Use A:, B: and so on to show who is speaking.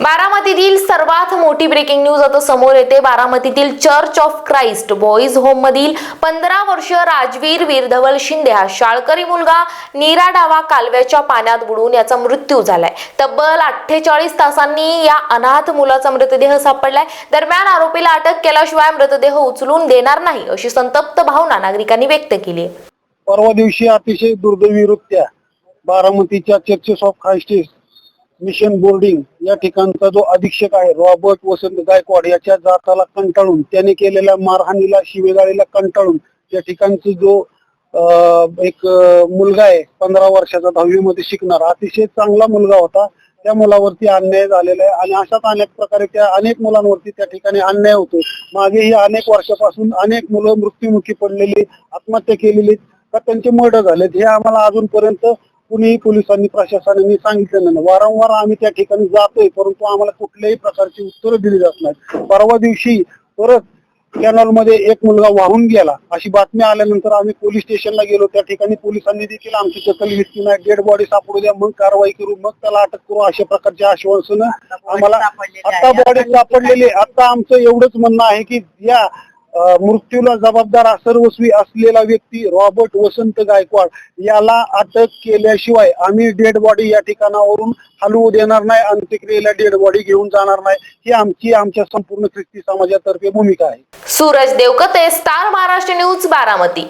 A: बारामतीतील सर्वात मोठी breaking news आता समोर येते. बारामतीतील church of Christ boys home मधील पंधरा वर्ष राजवीर वीरधवल शिंदे हा शाळकरी मुलगा नीरा डावा कालव्याच्या पाण्यात बुडून याचा मृत्यू झालाय. तब्बल अठ्ठेचाळीस तासांनी या अनाथ मुलाचा मृतदेह सापडलाय. दरम्यान आरोपीला अटक केल्याशिवाय मृतदेह उचलून देणार नाही अशी संतप्त भावना नागरिकांनी व्यक्त केली
B: परवा दिवशी अतिशय दुर्दैवीरित्या बारामतीच्या churches of Christ mission boarding या ठिकाणचा जो अधीक्षक आहे रॉबर्ट वसंत गायकवाड याच्या जाताला कंटाळून त्याने केलेल्या मारहाणीला शिवेगाळीला कंटाळून त्या ठिकाणचा जो एक मुलगा आहे पंधरा वर्षाचा दहावीमध्ये शिकणारा अतिशय चांगला मुलगा होता. त्या मुलावरती अन्याय झालेला आहे आणि अशाच अनेक प्रकारे त्या अनेक मुलांवरती त्या ठिकाणी अन्याय होतो मागेही अनेक वर्षापासून अनेक मुलं मृत्युमुखी पडलेली आत्महत्या केलेली का त्यांचे मर्डर झालेत. हे आम्हाला अजूनपर्यंत कुणीही पोलिसांनी प्रशासनाने सांगितलं नाही. वारंवार आम्ही त्या ठिकाणी जातोय परंतु आम्हाला कुठल्याही प्रकारची उत्तरं दिली जात नाहीत. परवा दिवशी परत कॅनॉलमध्ये एक मुलगा वाहून गेला. अशी बातमी आल्यानंतर आम्ही पोलीस स्टेशनला गेलो. त्या ठिकाणी पोलिसांनी देखील आमची दखल घेतली नाही. डेड बॉडी सापडू द्या मग कारवाई करू मग त्याला अटक करू अशा प्रकारचे आश्वासन आम्हाला आता बॉडी सापडलेली. आता आमचं एवढंच म्हणणं आहे की या मृत्यूला जबाबदार सर्वस्वी असलेला व्यक्ती रॉबर्ट वसंत गायकवाड याला अटक केल्याशिवाय आम्ही डेड बॉडी या ठिकाणावरून हलवू देणार नाही अंत्यक्रियेला डेड बॉडी घेऊन जाणार नाही. ही आमची आमच्या संपूर्ण ख्रिस्ती समाजातर्फे भूमिका आहे.
A: Suraj Devkate star Maharashtra news Baramati.